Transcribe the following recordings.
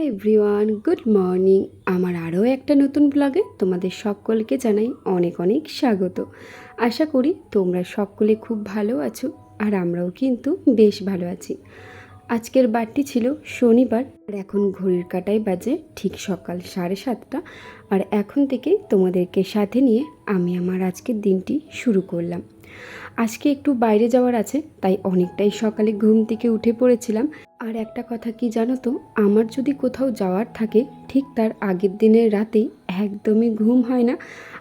Everyone good morning আমার আরও একটা নতুন ব্লগে তোমাদের সকলকে জানাই অনেক অনেক স্বাগত। আশা করি তোমরা সকলে খুব ভালো আছো আর আমরাও কিন্তু বেশ ভালো আছি। আজকের বারটি ছিল শনিবার আর এখন ঘড়ির কাটায় বাজে ঠিক সকাল সাড়ে সাতটা। আর এখন থেকে তোমাদেরকে সাথে নিয়ে আমি আমার আজকের দিনটি শুরু করলাম। আজকে একটু বাইরে যাওয়ার আছে, তাই অনেকটাই সকালে ঘুম থেকে উঠে পড়েছিলাম। আর একটা কথা কি জানো তো? আমার যদি কোথাও যাওয়ার থাকে, ঠিক তার আগের দিনের রাতেই একদমই ঘুম হয় না।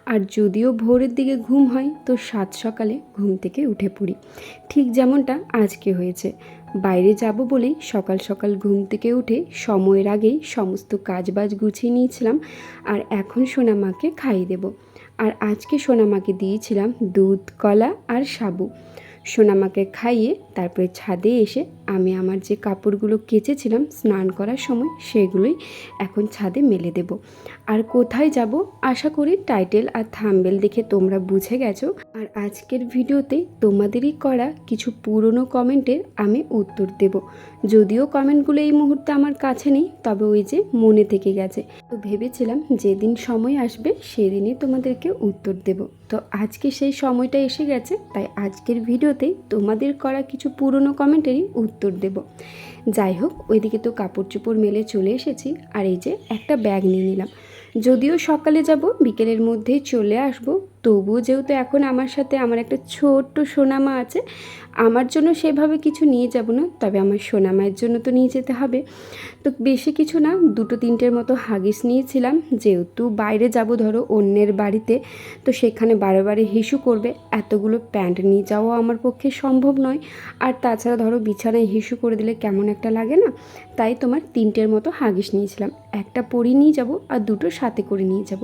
আর যদিও ভোরের দিকে ঘুম হয়, তো সাত সকালে ঘুম থেকে উঠে পড়ি। ঠিক যেমনটা আজকে হয়েছে। বাইরে যাব বলেই সকাল সকাল ঘুম থেকে উঠে সময়ের আগেই সমস্ত কাজবাজ গুছিয়ে নিয়েছিলাম আর এখন সোনামাকে খাইয়ে দেবো। আর আজকে সোনামাকে দিয়েছিলাম দুধ, কলা আর সাবু। সোনামাকে খাইয়ে তারপরে ছাদে এসে আমি আমার যে কাপড়গুলো কেচেছিলাম স্নান করার সময় সেগুলোই এখন ছাদে মেলে দেব। আর কোথায় যাব আশা করি টাইটেল আর থাম্বেল দেখে তোমরা বুঝে গেছো। আর আজকের ভিডিওতে তোমাদেরই করা কিছু পুরনো কমেন্টের আমি উত্তর দেব। যদিও কমেন্টগুলো এই মুহূর্তে আমার কাছে নেই, তবে ওই যে মনে থেকে গেছে। তো ভেবেছিলাম যেদিন সময় আসবে সেদিনই তোমাদেরকে উত্তর দেব। তো আজকে সেই সময়টা এসে গেছে, তাই আজকের ভিডিওতে তোমাদের করা কিছু পুরনো কমেন্টেরই উত্তর দেব। যাই হোক, ওইদিকে তো কাপড় চোপড় মেলে চলে এসেছি, আর এই যে একটা ব্যাগ নিয়ে নিলাম। যদিও সকালে যাব, বিকেলের মধ্যেই চলে আসব তবুও যেহেতু এখন আমার সাথে আমার একটা ছোট্ট সোনামা আছে, আমার জন্য সেভাবে কিছু নিয়ে যাব না, তবে আমার সোনামায়ের জন্য তো নিয়ে যেতে হবে। তো বেশি কিছু না, দুটো তিনটের মতো হাগিস নিয়েছিলাম, যেহেতু বাইরে যাব ধরো অন্যের বাড়িতে, তো সেখানে বারে বারে হিসু করবে, এতগুলো প্যান্ট নিয়ে যাওয়া আমার পক্ষে সম্ভব নয়। আর তাছাড়া ধরো বিছানায় হিসু করে দিলে কেমন একটা লাগে না, তাই তোমার তিনটের মতো হাগিস নিয়েছিলাম। একটা পরি নিয়ে যাব আর দুটো সাথে করে নিয়ে যাব।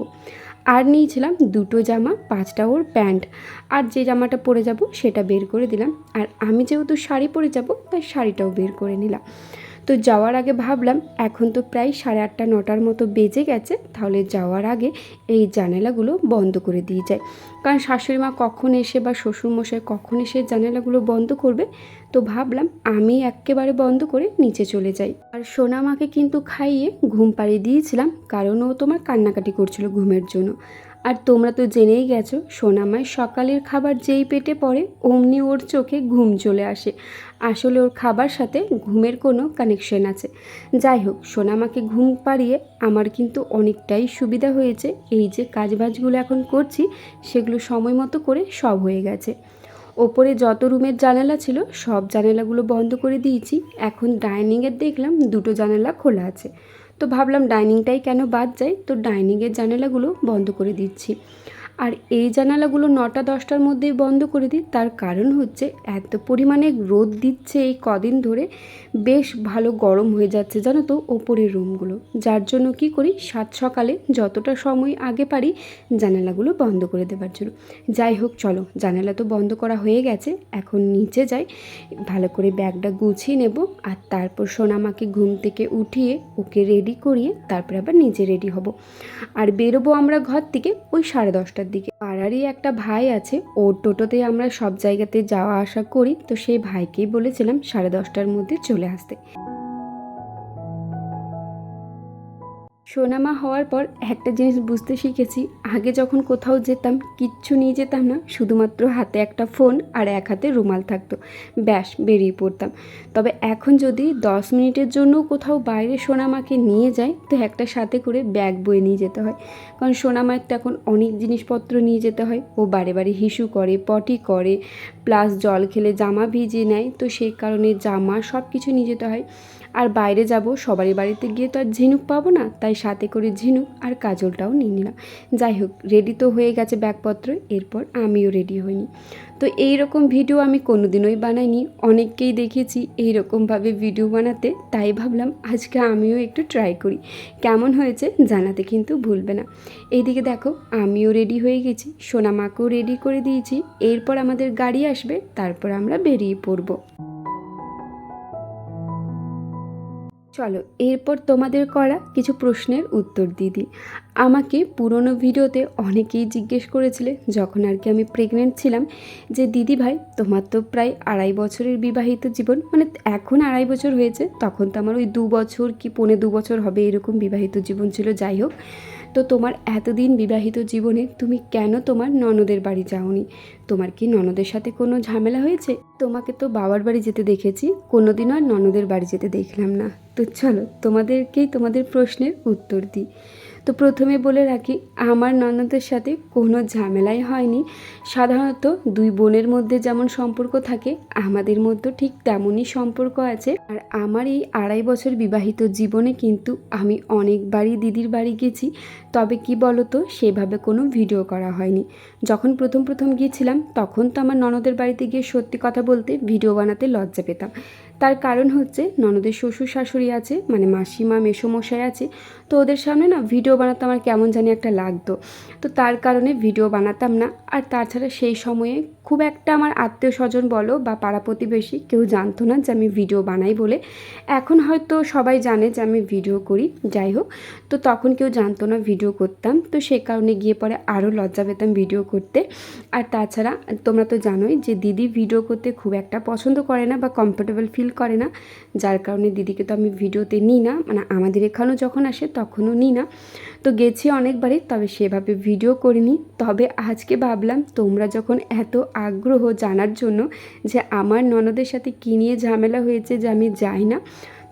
আর নিয়েছিলাম দুটো জামা, পাঁচটা ওর প্যান্ট। আর যে জামাটা পরে যাব সেটা বের করে দিলাম। আর আমি যেহেতু শাড়ি পরে যাব, তাই শাড়িটাও বের করে নিলাম। তো যাওয়ার আগে ভাবলাম, এখন তো প্রায় সাড়ে আটটা, নটার মতো বেজে গেছে, তাহলে যাওয়ার আগে এই জানালাগুলো বন্ধ করে দিয়ে যায় কারণ শাশুড়ি মা কখন এসে বা শ্বশুরমশাই কখন এসে জানালাগুলো বন্ধ করবে, তো ভাবলাম আমি একেবারে বন্ধ করে নিচে চলে যাই। আর সোনামাকে কিন্তু খাইয়ে ঘুম পাড়িয়ে দিয়েছিলাম, কারণ ও তোমার কান্নাকাটি করছিল ঘুমের জন্য। আর তোমরা তো জেনেই গেছো সোনামায় সকালের খাবার যেই পেটে পড়ে, অমনি ওর চোখে ঘুম চলে আসে। আসলে ওর খাবার সাথে ঘুমের কোনো কানেকশন আছে। যাই হোক, সোনামাকে ঘুম পাড়িয়ে আমার কিন্তু অনেকটাই সুবিধা হয়েছে। এই যে কাজবাজগুলো এখন করছি, সেগুলো সময় মতো করে সব হয়ে গেছে। ওপরে যত রুমের জানালা ছিল, সব জানালাগুলো বন্ধ করে দিয়েছি। এখন ডাইনিংয়ের দেখলাম দুটো জানালা খোলা আছে। তো ভাবলাম ডাইনিংটাই কেন বাদ যায়? তো ডাইনিংয়ের জানালাগুলো বন্ধ করে দিচ্ছি। আর এই জানালাগুলো নটা দশটার মধ্যেই বন্ধ করে দিই। তার কারণ হচ্ছে এত পরিমাণে রোদ দিচ্ছে এই কদিন ধরে, বেশ ভালো গরম হয়ে যাচ্ছে জানো তো ওপরের রুমগুলো। যার জন্য কি করি, সাত সকালে যতটা সময় আগে পারি জানালাগুলো বন্ধ করে দেবার জন্য। যাই হোক, চলো, জানালা তো বন্ধ করা হয়ে গেছে, এখন নিচে যাই, ভালো করে ব্যাগটা গুছিয়ে নেব আর তারপর সোনামাকে ঘুম থেকে উঠিয়ে ওকে রেডি করিয়ে তারপর আবার নিজে রেডি হব। আর বেরোবো আমরা ঘর থেকে ওই সাড়ে দশটার দিকে। পাড়ারই একটা ভাই আছে ও টোটোতে আমরা সব জায়গাতে যাওয়া আসা করি। তো সেই ভাইকেই বলেছিলাম সাড়ে দশটার মধ্যে চলে আসতে। সোনামা হওয়ার পর একটা জিনিস বুঝতে শিখেছি, আগে যখন কোথাও যেতাম, কিচ্ছু নিয়ে যেতাম না, শুধুমাত্র হাতে একটা ফোন আর এক হাতে রুমাল থাকতো। ব্যাস, বেরিয়ে পড়তাম। তবে এখন যদি দশ মিনিটের জন্য কোথাও বাইরে সোনামাকে নিয়ে যায় তো একটা সাথে করে ব্যাগ বয়ে নিয়ে যেতে হয়। কারণ সোনামায়ের তো এখন অনেক জিনিসপত্র নিয়ে যেতে হয়। ও বারে বারে হিসু করে, পটি করে প্লাস জল খেলে জামা ভিজিয়ে নেয়, তো সেই কারণে জামা সব কিছু নিয়ে যেতে হয়। আর বাইরে যাব, সবারই বাড়িতে গিয়ে তো আর ঝিনুক পাবো না, তাই সাথে করে ঝিনুক আর কাজলটাও নিয়ে নিলাম। যাই হোক রেডি তো হয়ে গেছে ব্যাগপত্র, এরপর আমিও রেডি হইনি। তো এই রকম ভিডিও আমি কোনোদিনই বানাইনি, অনেককেই দেখেছি এই রকমভাবে ভিডিও বানাতে, তাই ভাবলাম আজকে আমিও একটু ট্রাই করি। কেমন হয়েছে জানাতে কিন্তু ভুলবে না। এইদিকে দেখো, আমিও রেডি হয়ে গেছি, সোনামাকেও রেডি করে দিয়েছি, এরপর আমাদের গাড়ি আসবে, তারপর আমরা বেরিয়ে পড়ব। চলো, এরপর তোমাদের করা কিছু প্রশ্নের উত্তর দিদি আমাকে পুরনো ভিডিওতে অনেকেই জিজ্ঞেস করেছিলে, যখন আর কি আমি প্রেগনেন্ট ছিলাম, যে, দিদি ভাই, তোমার তো প্রায় আড়াই বছরের বিবাহিত জীবন মানে এখন আড়াই বছর হয়েছে, তখন তো আমার ওই দু বছর কি পৌনে দু বছর হবে এরকম বিবাহিত জীবন ছিল, যাই হোক। তো তোমার এতদিন বিবাহিত জীবনে তুমি কেন তোমার ননদের বাড়ি যাওনি? তোমার কি ননদের সাথে কোনো ঝামেলা হয়েছে? তোমাকে তো বাবার বাড়ি যেতে দেখেছি, কোনোদিনও আর ননদের বাড়ি যেতে দেখলাম না। তো চলো তোমাদেরকেই তোমাদের প্রশ্নের উত্তর দিই। তো প্রথমে বলে রাখি, আমার ননদের সাথে কোনো ঝামেলাই হয়নি। সাধারণত দুই বোনের মধ্যে যেমন সম্পর্ক থাকে, আমাদের মধ্যে ঠিক তেমনই সম্পর্ক আছে। আর আমার এই আড়াই বছর বিবাহিত জীবনে কিন্তু আমি অনেকবারই দিদির বাড়ি গেছি, তবে কি বলতো, সেভাবে কোনো ভিডিও করা হয়নি। যখন প্রথম প্রথম গিয়েছিলাম, তখন তো আমার ননদের বাড়িতে গিয়ে সত্যি কথা বলতে ভিডিও বানাতে লজ্জা পেতাম। তার কারণ হচ্ছে, ননদের শ্বশুর শাশুড়ি আছে মানে মাসিমা, মেসোমশাই আছে। তো ওদের সামনে না ভিডিও বানাতে আমার কেমন জানি একটা লাগতো। তো তার কারণে ভিডিও বানাতাম না। আর তাছাড়া সেই সময়ে খুব একটা আমার আত্মীয় স্বজন বলো বা পাড়া প্রতিবেশী কেউ জানতো না যে আমি ভিডিও বানাই বলে। এখন হয়তো সবাই জানে যে আমি ভিডিও করি, যাই হোক। তো তখন কেউ জানতো না ভিডিও করতাম। তো সে কারণে গিয়ে পরে আরও লজ্জা পেতাম ভিডিও করতে। আর তাছাড়া তোমরা তো জানোই যে দিদি ভিডিও করতে খুব একটা পছন্দ করে না বা কমফোর্টেবল ফিল করে না। যার কারণে দিদিকে তো আমি ভিডিওতে নিই না। মানে আমাদের এখানেও যখন আসে তখনও নিই না তো গেছি অনেকবারই, তবে সেভাবে ভিডিও করিনি তবে আজকে ভাবলাম, তোমরা যখন এত আগ্রহ জানার জন্য যে আমার ননদের সাথে কী নিয়ে ঝামেলা হয়েছে যে আমি যাই না,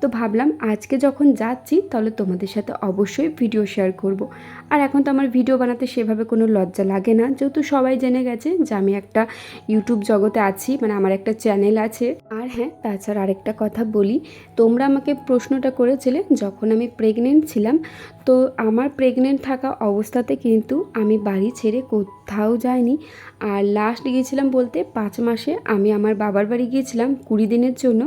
তো ভাবলাম আজকে যখন যাচ্ছি, তাহলে তোমাদের সাথে অবশ্যই ভিডিও শেয়ার করব। আর এখন তো আমার ভিডিও বানাতে সেভাবে কোনো লজ্জা লাগে না। যেহেতু সবাই জেনে গেছে যে আমি একটা ইউটিউব জগতে আছি মানে আমার একটা চ্যানেল আছে। আর হ্যাঁ তাছাড়া আরেকটা কথা বলি, তোমরা আমাকে প্রশ্নটা করেছিলে যখন আমি প্রেগনেন্ট ছিলাম। তো আমার প্রেগনেন্ট থাকা অবস্থাতে কিন্তু আমি বাড়ি ছেড়ে কোথাও যাইনি। আর লাস্ট গিয়েছিলাম বলতে পাঁচ মাসে আমি আমার বাবার বাড়ি গিয়েছিলাম কুড়ি দিনের জন্য।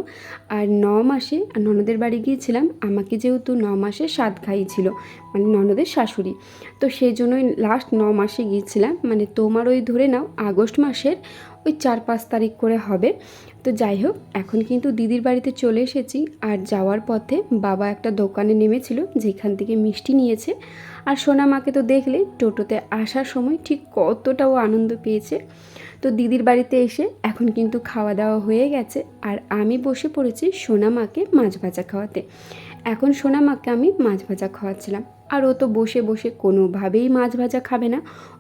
আর ন মাসে ননদের বাড়ি গিয়েছিলাম। আমাকে যেহেতু ন মাসে স্বাদ খাইয়েছিল মানে ননদের শাশুড়ি। তো সেই জন্যই লাস্ট ন মাসে গিয়েছিলাম। মানে তোমার ওই ধরে নাও, আগস্ট মাসের ওই চার পাঁচ তারিখ করে হবে। তো যাই হোক, এখন কিন্তু দিদির বাড়িতে চলে এসেছি। আর যাওয়ার পথে বাবা একটা দোকানে নেমেছিল, যেখান থেকে মিষ্টি নিয়েছে। আর সোনা মাকে তো দেখলে, টোটোতে আসার সময় ঠিক কতটাও আনন্দ পেয়েছে। তো দিদির বাড়িতে এসে এখন কিন্তু খাওয়া দাওয়া হয়ে গেছে। আর আমি বসে পড়েছি সোনা মাকে মাছ ভাজা খাওয়াতে। এখন সোনা মাকে আমি মাছ ভাজা খাওয়াচ্ছিলাম। আর ও তো বসে বসে কোনোভাবেই মাছ ভাজা খাবে না।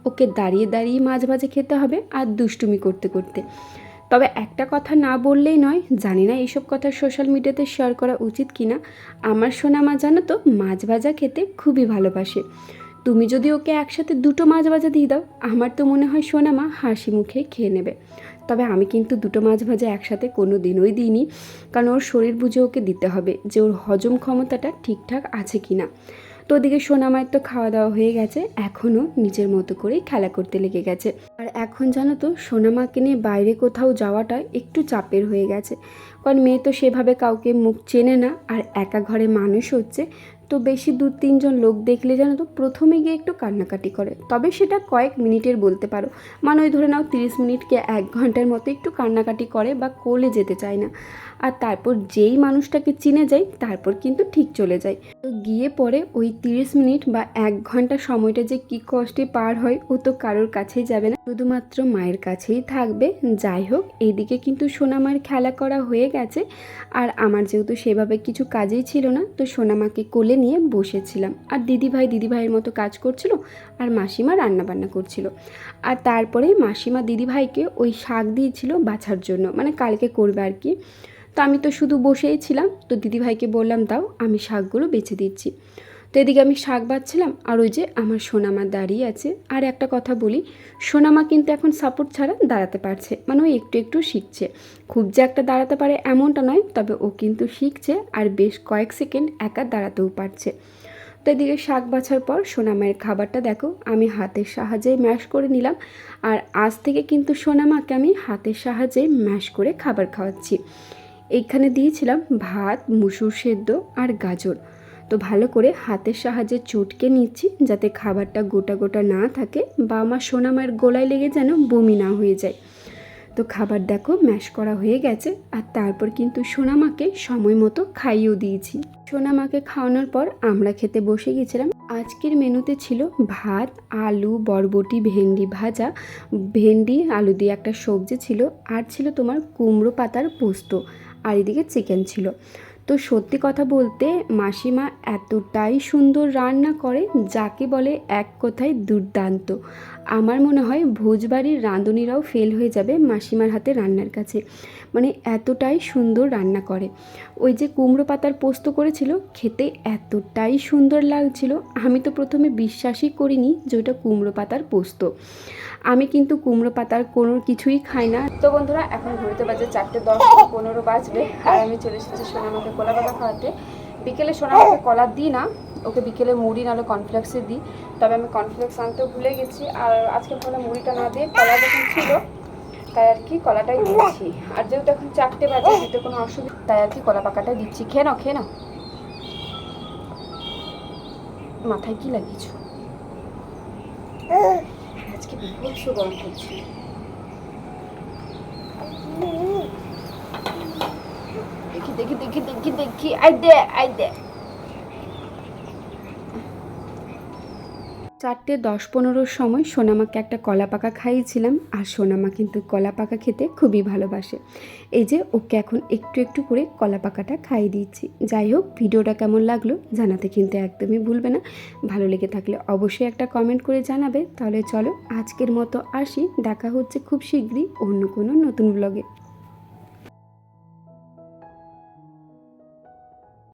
ওকে দাঁড়িয়ে দাঁড়িয়ে মাছ ভাজা খেতে হবে আর দুষ্টুমি করতে করতে। তবে একটা কথা না বললেই নয়, জানি না এইসব কথা সোশ্যাল মিডিয়াতে শেয়ার করা উচিত কি না আমার সোনা মা জানো তো, মাছ ভাজা খেতে খুবই ভালোবাসে। তুমি যদি ওকে একসাথে দুটো মাছ ভাজা দিয়ে দাও, আমার তো মনে হয় সোনা মা হাসি মুখে খেয়ে নেবে। তবে আমি কিন্তু দুটো মাছ ভাজা একসাথে কোনো দিনই দিইনি। কারণ ওর শরীর বুঝে ওকে দিতে হবে যে ওর হজম ক্ষমতাটা ঠিকঠাক আছে কি না তো ওদিকে সোনামায়ের তো খাওয়া দাওয়া হয়ে গেছে, এখনও নিজের মতো করেই খেলা করতে লেগে গেছে। আর এখন জানো তো সোনামাকে নিয়ে বাইরে কোথাও যাওয়াটা একটু চাপের হয়ে গেছে। কারণ মেয়ে তো সেভাবে কাউকে মুখ চেনে না, আর একা ঘরে মানুষ হচ্ছে তো বেশি দু তিনজন লোক দেখলে জানো তো প্রথমে গিয়ে একটু কান্নাকাটি করে। তবে সেটা কয়েক মিনিটের বলতে পারো। মানে ওই ধরে নাও তিরিশ মিনিটকে এক ঘণ্টার মতো একটু কান্নাকাটি করে বা কোলে যেতে চায় না। আর তারপর যেই মানুষটাকে চিনে যায়, তারপর কিন্তু ঠিক চলে যায়। তো গিয়ে পরে ওই তিরিশ মিনিট বা এক ঘণ্টা সময়টা যে কী কষ্টে পার হয়, ও তো কারোর কাছেই যাবে না। শুধুমাত্র মায়ের কাছেই থাকবে। যাই হোক এইদিকে কিন্তু সোনামার খেলা করা হয়ে গেছে। আর আমার যেহেতু সেভাবে কিছু কাজেই ছিল না, তো সোনামাকে কোলে নিয়ে বসেছিলাম। আর দিদিভাই দিদিভাইয়ের মতো কাজ করছিল আর মাসিমা রান্নাবান্না করছিল। আর তারপরে মাসিমা দিদিভাইকে ওই শাক দিয়েছিল বাছার জন্য। মানে কালকে করবে আর কি। তো আমি তো শুধু বসেই ছিলাম, তো দিদিভাইকে বললাম, দাও, আমি শাকগুলো বেছে দিচ্ছি। তো এদিকে আমি শাক বাচ্ছিলাম, আর ওই যে আমার সোনামা দাঁড়িয়ে আছে। আর একটা কথা বলি, সোনামা কিন্তু এখন সাপোর্ট ছাড়া দাঁড়াতে পারছে মানে ও একটু একটু শিখছে। খুব যে একটা দাঁড়াতে পারে এমনটা নয়, তবে ও কিন্তু শিখছে আর বেশ কয়েক সেকেন্ড একা দাঁড়াতেও পারছে। তো এদিকে শাক বাছার পর সোনামায়ের খাবারটা দেখো, আমি হাতের সাহায্যে ম্যাশ করে নিলাম, আর আজ থেকে কিন্তু সোনামাকে আমি হাতের সাহায্যে ম্যাশ করে খাবার খাওয়াচ্ছি। এইখানে দিয়েছিলাম ভাত, মুসুর সেদ্ধ আর গাজর। তো ভালো করে হাতের সাহায্যে চটকে নিচ্ছি যাতে খাবারটা গোটা গোটা না থাকে বা আমার সোনামায়ের গোলায় লেগে যেন বমি না হয়ে যায়। তো খাবার দেখো ম্যাশ করা হয়ে গেছে আর তারপর কিন্তু সোনামাকে সময় মতো খাইয়েও দিয়েছি। সোনামাকে খাওয়ানোর পর আমরা খেতে বসে গেছিলাম। আজকের মেনুতে ছিল ভাত, আলু, বরবটি, ভেন্ডি ভাজা। ভেন্ডি, আলু দিয়ে একটা সবজি ছিল। আর ছিল তোমার কুমড়ো পাতার পোস্ত। আর এদিকে চিকেন ছিল। তো সত্যি কথা বলতে মাসিমা এতটাই সুন্দর রান্না করে, যাকে বলে এক কথায় দুর্দান্ত। আমার মনে হয় ভোজবাড়ির রাঁধুনিরাও ফেল হয়ে যাবে মাসিমার হাতে রান্নার কাছে। মানে এতটাই সুন্দর রান্না করে। ওই যে কুমড়ো পাতার পোস্ত করেছিল, খেতে এতটাই সুন্দর লাগছিল। আমি তো প্রথমে বিশ্বাসই করিনি যে ওটা কুমড়ো পাতার পোস্ত। আমি কিন্তু কুমড়ো পাতার কোনো কিছুই খাই না। তো বন্ধুরা, এখন ঘুরতে বাজে চারটে দশ পনেরো বাজবে। আর আমি চলে এসেছি সোনামাকে কলা পাতা খাওয়াতে। বিকেলে সোনামাকে কলা দিই না ওকে বিকেলে মুড়ি নাহলে কর্নফ্লেক্সে দিই। তবে আমি কর্নফ্লেক্স আনতেও ভুলে গেছি আর আজকে ভাবলাম মুড়িটা না দিয়ে কলা যখন ছিল তাই আর কি কলাটাই দিচ্ছি। আর যেহেতু এখন চারটে বাজে দিতে কোনো অসুবিধা তাই আর কি কলা পাকাটাই দিচ্ছি। খেয়ে নাও খেয়ে নাও। মাথায় কি লাগিয়েছ? আজকে বিভৎস গরম করছি দেখি দেখি দেখি দেখি। আই দে আই দে। চারটে দশ পনেরোর সময় সোনামাকে একটা কলা পাকা খাইয়েছিলাম, আর সোনামা কিন্তু কলা পাকা খেতে খুবই ভালোবাসে। এই যে, ওকে এখন একটু একটু করে কলা পাকাটা খাইয়ে দিচ্ছি। যাই হোক, ভিডিওটা কেমন লাগল জানাতে কিন্তু একদমই ভুলবে না। ভালো লেগে থাকলে অবশ্যই একটা কমেন্ট করে জানাবে। তাহলে চলো, আজকের মতো আসি। দেখা হচ্ছে খুব শীঘ্রই অন্য কোনো নতুন ব্লগে